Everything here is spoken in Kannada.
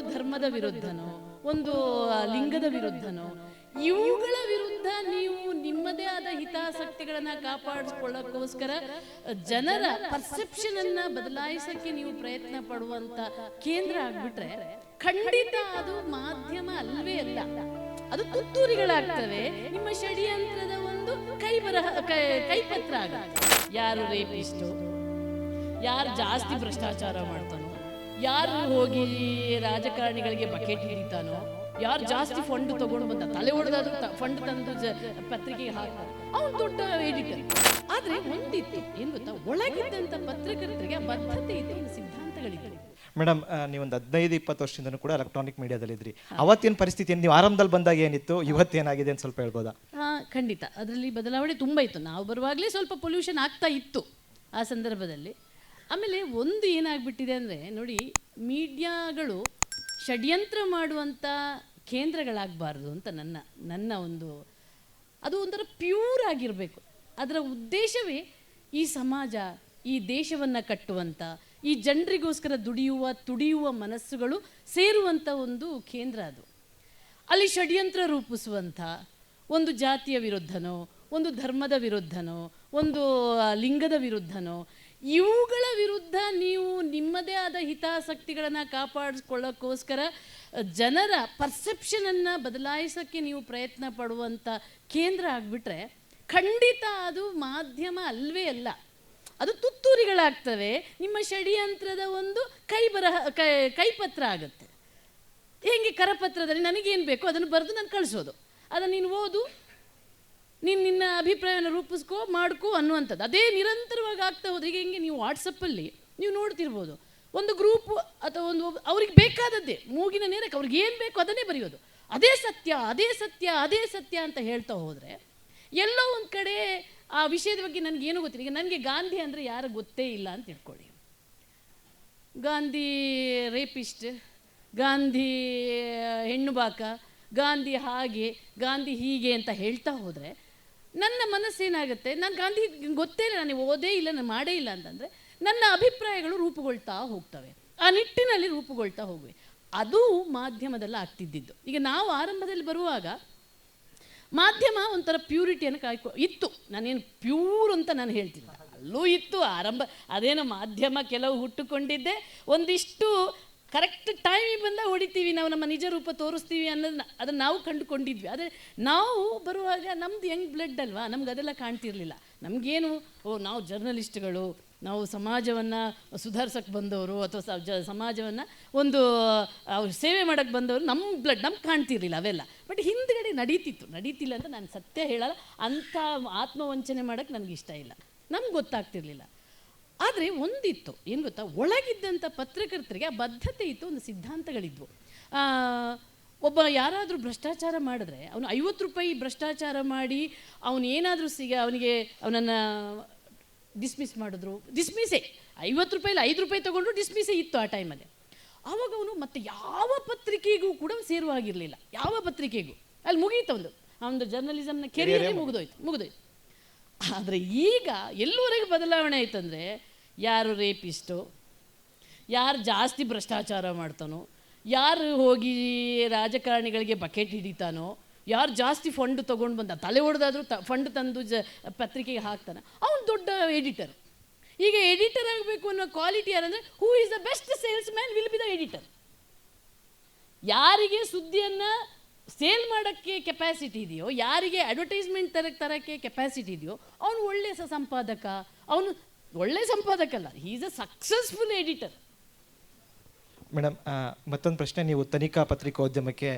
ಒಂದು ಧರ್ಮದ ವಿರುದ್ಧನೋ, ಒಂದು ಲಿಂಗದ ವಿರುದ್ಧನೋ, ಇವುಗಳ ವಿರುದ್ಧ ನೀವು ನಿಮ್ಮದೇ ಆದ ಹಿತಾಸಕ್ತಿಗಳನ್ನ ಕಾಪಾಡಿಕೊಳ್ಳೋಕ್ಕೋಸ್ಕರ ಜನರ ಪರ್ಸೆಪ್ಷನ್ ಅನ್ನ ಬದಲಾಯಿಸಕ್ಕೆ ನೀವು ಪ್ರಯತ್ನ ಪಡುವಂತ ಕೇಂದ್ರ ಆಗ್ಬಿಟ್ರೆ, ಖಂಡಿತ ಅದು ಮಾಧ್ಯಮ ಅಲ್ವೇ ಅಲ್ಲ. ಅದು ತುತ್ತೂರಿಗಳಾಗ್ತವೆ. ನಿಮ್ಮ ಷಡ್ಯಂತ್ರದ ಒಂದು ಕೈ ಬರಹ ಕೈಪತ್ರ ಆಗ ಯಾರು ರೇಪಿಸ್ಟು? ಯಾರು ಜಾಸ್ತಿ ಭ್ರಷ್ಟಾಚಾರ ಮಾಡ್ತಾನೋ? ಯಾರು ಹೋಗಿ ರಾಜಕಾರಣಿಗಳಿಗೆ ಬಕೆಟ್ ಹಿಡಿತಾನೋ ಯಾರು ಜಾಸ್ತಿ ಫಂಡ್ ತಗೊಂಡು ಬಂದ ತಲೆ ಹೊಡೆದಾದ್ರೂ ಫಂಡ್ ತಂದು ಪತ್ರಿಕೆ ಪತ್ರಿಕೆಗೆ ಹಾಕ್ತಾನೆ ಅವನು ದೊಡ್ಡ ಎಡಿಟರ್ ಆದ್ರೆ ಒಂದಿತ್ತು ಏನ್ ಗೊತ್ತಾ? ಒಳಗಿದ್ದಂತ ಪತ್ರಕರ್ತರಿಗೆ ಆ ಬದ್ಧತೆ ಇದೆ ಒಂದು ಸಿದ್ಧಾಂತಗಳಿತ್ತು ಮೇಡಮ್ ನೀವೊಂದು ಹದಿನೈದು ಇಪ್ಪತ್ತು ವರ್ಷದಿಂದನೂ ಕೂಡ ಎಲೆಕ್ಟ್ರಾನಿಕ್ ಮೀಡಿಯಾದಲ್ಲಿದ್ರಿ ಅವತ್ತಿನ ಪರಿಸ್ಥಿತಿ ನೀವು ಆರಂಭದಲ್ಲಿ ಬಂದಾಗ ಏನಿತ್ತು? ಇವತ್ತೇನಾಗಿದೆ ಅಂತ ಸ್ವಲ್ಪ ಹೇಳ್ಬೋದಾ? ಹಾ ಖಂಡಿತ. ಅದರಲ್ಲಿ ಬದಲಾವಣೆ ತುಂಬ ಇತ್ತು. ನಾವು ಬರುವಾಗಲೇ ಸ್ವಲ್ಪ ಪೊಲ್ಯೂಷನ್ ಆಗ್ತಾ ಇತ್ತು ಆ ಸಂದರ್ಭದಲ್ಲಿ. ಆಮೇಲೆ ಒಂದು ಏನಾಗ್ಬಿಟ್ಟಿದೆ ಅಂದರೆ ನೋಡಿ, ಮೀಡಿಯಾಗಳು ಷಡ್ಯಂತ್ರ ಮಾಡುವಂಥ ಕೇಂದ್ರಗಳಾಗಬಾರ್ದು ಅಂತ ನನ್ನ ನನ್ನ ಒಂದು, ಅದು ಒಂಥರ ಪ್ಯೂರ್ ಆಗಿರಬೇಕು. ಅದರ ಉದ್ದೇಶವೇ ಈ ಸಮಾಜ, ಈ ದೇಶವನ್ನು ಕಟ್ಟುವಂಥ ಈ ಜನರಿಗೋಸ್ಕರ ದುಡಿಯುವ, ತುಡಿಯುವ ಮನಸ್ಸುಗಳು ಸೇರುವಂಥ ಒಂದು ಕೇಂದ್ರ ಅದು. ಅಲ್ಲಿ ಷಡ್ಯಂತ್ರ ರೂಪಿಸುವಂಥ ಒಂದು ಜಾತಿಯ ವಿರುದ್ಧನೋ, ಒಂದು ಧರ್ಮದ ವಿರುದ್ಧನೋ, ಒಂದು ಲಿಂಗದ ವಿರುದ್ಧನೋ ಇವುಗಳ ವಿರುದ್ಧ ನೀವು ನಿಮ್ಮದೇ ಆದ ಹಿತಾಸಕ್ತಿಗಳನ್ನು ಕಾಪಾಡಿಕೊಳ್ಳೋಕ್ಕೋಸ್ಕರ ಜನರ ಪರ್ಸೆಪ್ಷನನ್ನು ಬದಲಾಯಿಸೋಕ್ಕೆ ನೀವು ಪ್ರಯತ್ನ ಪಡುವಂಥ ಕೇಂದ್ರ ಆಗಿಬಿಟ್ರೆ, ಖಂಡಿತ ಅದು ಮಾಧ್ಯಮ ಅಲ್ವೇ ಅಲ್ಲ. ಅದು ತುತ್ತೂರಿಗಳಾಗ್ತವೆ. ನಿಮ್ಮ ಷಡ್ಯಂತ್ರದ ಒಂದು ಕೈ ಬರಹ ಕೈ, ಕೈಪತ್ರ ಆಗುತ್ತೆ. ಹೇಗೆ ಕರಪತ್ರದಲ್ಲಿ ನನಗೇನು ಬೇಕೋ ಅದನ್ನು ಬರೆದು ನಾನು ಕಳಿಸೋದು. ಅದನ್ನು ನೀನು ಓದು ನೀನು ನಿನ್ನ ಅಭಿಪ್ರಾಯನ ರೂಪಿಸ್ಕೋ, ಮಾಡ್ಕೋ ಅನ್ನುವಂಥದ್ದು. ಅದೇ ನಿರಂತರವಾಗಿ ಆಗ್ತಾ ಹೋದ್ರೆ, ಈಗ ಹೆಂಗೆ ನೀವು ವಾಟ್ಸಪ್ಪಲ್ಲಿ ನೀವು ನೋಡ್ತಿರ್ಬೋದು, ಒಂದು ಗ್ರೂಪ್ ಅಥವಾ ಒಂದು ಅವ್ರಿಗೆ ಬೇಕಾದದ್ದೇ, ಮೂಗಿನ ನೇರಕ್ಕೆ ಅವ್ರಿಗೆ ಏನು ಬೇಕೋ ಅದನ್ನೇ ಬರೆಯೋದು. ಅದೇ ಸತ್ಯ ಅದೇ ಸತ್ಯ ಅದೇ ಸತ್ಯ ಅಂತ ಹೇಳ್ತಾ ಹೋದರೆ, ಎಲ್ಲೋ ಒಂದು ಕಡೆ ಆ ವಿಷಯದ ಬಗ್ಗೆ ನನಗೇನು ಗೊತ್ತಿಲ್ಲ. ಈಗ ನನಗೆ ಗಾಂಧಿ ಅಂದರೆ ಯಾರು ಗೊತ್ತೇ ಇಲ್ಲ ಅಂತ ತಿಳ್ಕೊಳ್ಳಿ. ಗಾಂಧಿ ರೇಪಿಸ್ಟ್ ಗಾಂಧಿ, ಹೆಣ್ಣು ಬಾಕ, ಗಾಂಧಿ ಹಾಗೆ, ಗಾಂಧಿ ಹೀಗೆ ಅಂತ ಹೇಳ್ತಾ ಹೋದರೆ ನನ್ನ ಮನಸ್ಸೇನಾಗುತ್ತೆ? ನಾನು ಗಾಂಧಿ ಗೊತ್ತೇ ಇಲ್ಲ ನನಗೆ ಓದೇ ಇಲ್ಲ, ನಾನು ಮಾಡೇ ಇಲ್ಲ ಅಂತಂದರೆ ನನ್ನ ಅಭಿಪ್ರಾಯಗಳು ರೂಪುಗೊಳ್ತಾ ಹೋಗ್ತವೆ. ಆ ನಿಟ್ಟಿನಲ್ಲಿ ರೂಪುಗೊಳ್ತಾ ಹೋಗುವೆ. ಅದು ಮಾಧ್ಯಮದಲ್ಲಿ ಆಗ್ತಿದ್ದಿದ್ದು. ಈಗ ನಾವು ಆರಂಭದಲ್ಲಿ ಬರುವಾಗ ಮಾಧ್ಯಮ ಒಂಥರ ಪ್ಯೂರಿಟಿಯನ್ನು ಕಾಯ್ಕೊ, ಇತ್ತು. ನಾನೇನು ಪ್ಯೂರ್ ಅಂತ ನಾನು ಹೇಳ್ತಿಲ್ಲ. ಅಲ್ಲೂ ಇತ್ತು, ಆರಂಭ, ಅದೇನೋ ಮಾಧ್ಯಮ ಕೆಲವು ಹುಟ್ಟುಕೊಂಡಿದ್ದೆ. ಒಂದಿಷ್ಟು ಕರೆಕ್ಟ್ ಟೈಮಿಗೆ ಬಂದಾಗ ಹೊಡಿತೀವಿ ನಾವು, ನಮ್ಮ ನಿಜ ರೂಪ ತೋರಿಸ್ತೀವಿ ಅನ್ನೋದನ್ನ, ಅದನ್ನು ನಾವು ಕಂಡುಕೊಂಡಿದ್ವಿ. ಆದರೆ ನಾವು ಬರುವಾಗ ನಮ್ದು ಹೆಂಗ್ ಬ್ಲಡ್ ಅಲ್ವಾ, ನಮ್ಗೆ ಅದೆಲ್ಲ ಕಾಣ್ತಿರ್ಲಿಲ್ಲ. ನಮಗೇನು, ಓ, ನಾವು ಜರ್ನಲಿಸ್ಟ್ಗಳು ನಾವು ಸಮಾಜವನ್ನು ಸುಧಾರ್ಸಕ್ಕೆ ಬಂದವರು ಅಥವಾ ಜ, ಸಮಾಜವನ್ನು ಒಂದು ಸೇವೆ ಮಾಡೋಕ್ಕೆ ಬಂದವರು ನಮ್ಮ ಬ್ಲಡ್ ನಮ್ಗೆ ಕಾಣ್ತಿರ್ಲಿಲ್ಲ ಅವೆಲ್ಲ. ಬಟ್ ಹಿಂದ್ಗಡೆ ನಡೀತಿತ್ತು. ನಡೀತಿಲ್ಲ ಅಂತ ನಾನು ಸತ್ಯ ಹೇಳಲ್ಲ. ಅಂಥ ಆತ್ಮವಂಚನೆ ಮಾಡೋಕ್ಕೆ ನನಗೆ ಇಷ್ಟ ಇಲ್ಲ. ನಮ್ಗೆ ಗೊತ್ತಾಗ್ತಿರ್ಲಿಲ್ಲ. ಆದರೆ ಒಂದಿತ್ತು ಏನು ಗೊತ್ತಾ? ಒಳಗಿದ್ದಂಥ ಪತ್ರಕರ್ತರಿಗೆ ಆ ಬದ್ಧತೆ ಇತ್ತು ಒಂದು ಸಿದ್ಧಾಂತಗಳಿದ್ವು. ಒಬ್ಬ ಯಾರಾದರೂ ಭ್ರಷ್ಟಾಚಾರ ಮಾಡಿದ್ರೆ ಅವನು ಐವತ್ತು ರೂಪಾಯಿ ಭ್ರಷ್ಟಾಚಾರ ಮಾಡಿ ಅವನು ಏನಾದರೂ ಸಿಗ ಅವನಿಗೆ ಅವನನ್ನು ಡಿಸ್ಮಿಸ್ ಮಾಡಿದ್ರು. ಡಿಸ್ಮಿಸೇ ಐವತ್ತು ರೂಪಾಯಿಲಿ ಐದು ರೂಪಾಯಿ ತೊಗೊಂಡ್ರು ಡಿಸ್ಮಿಸೇ ಇತ್ತು ಆ ಟೈಮಲ್ಲಿ ಆವಾಗ ಅವನು ಮತ್ತೆ ಯಾವ ಪತ್ರಿಕೆಗೂ ಕೂಡ ಸೇರುವಾಗಿರಲಿಲ್ಲ ಯಾವ ಪತ್ರಿಕೆಗೂ? ಅಲ್ಲಿ ಮುಗೀತು ಒಂದು. ಅವನದು ಜರ್ನಲಿಸಮ್ನ ಕೆರಿಯರೇ ಮುಗಿದೋಯ್ತು ಮುಗಿದೋಯ್ತು. ಆದರೆ ಈಗ ಎಲ್ಲೂವರೆಗೂ ಬದಲಾವಣೆ ಆಯ್ತಂದರೆ ಯಾರು ರೇಪಿಸ್ಟು? ಯಾರು ಜಾಸ್ತಿ ಭ್ರಷ್ಟಾಚಾರ ಮಾಡ್ತಾನೋ? ಯಾರು ಹೋಗಿ ರಾಜಕಾರಣಿಗಳಿಗೆ ಬಕೆಟ್ ಹಿಡಿತಾನೋ? ಯಾರು ಜಾಸ್ತಿ ಫಂಡ್ ತೊಗೊಂಡು ಬಂದ, ತಲೆ ಹೊಡೆದಾದ್ರೂ ತ ಫಂಡ್ ತಂದು ಜ, ಪತ್ರಿಕೆಗೆ ಹಾಕ್ತಾನೆ? ಅವನು ದೊಡ್ಡ ಎಡಿಟರ್ ಈಗ ಎಡಿಟರ್ ಆಗಬೇಕು ಅನ್ನೋ quality ಯಾರಂದರೆ who is the best salesman will be the editor ಯಾರಿಗೆ ಸುದ್ದಿಯನ್ನು ಸೇಲ್ ಮಾಡೋಕ್ಕೆ ಕೆಪಾಸಿಟಿ ಇದೆಯೋ, ಯಾರಿಗೆ ಅಡ್ವರ್ಟೈಸ್ಮೆಂಟ್ ತರಕ್ಕೆ ತರೋಕ್ಕೆ ಕೆಪಾಸಿಟಿ ಇದೆಯೋ, ಅವನು ಒಳ್ಳೆಯ ಸಂಪಾದಕ. ಅವನು ಒಳ್ಳೆ ಸಂಪಾದಕ ಅಲ್ಲ is a successful editor madam ಮತ್ತೊಂದು ಪ್ರಶ್ನೆ ನೀವು ತನಿಖಾ ಪತ್ರಿಕೋದ್ಯಮಕ್ಕೆ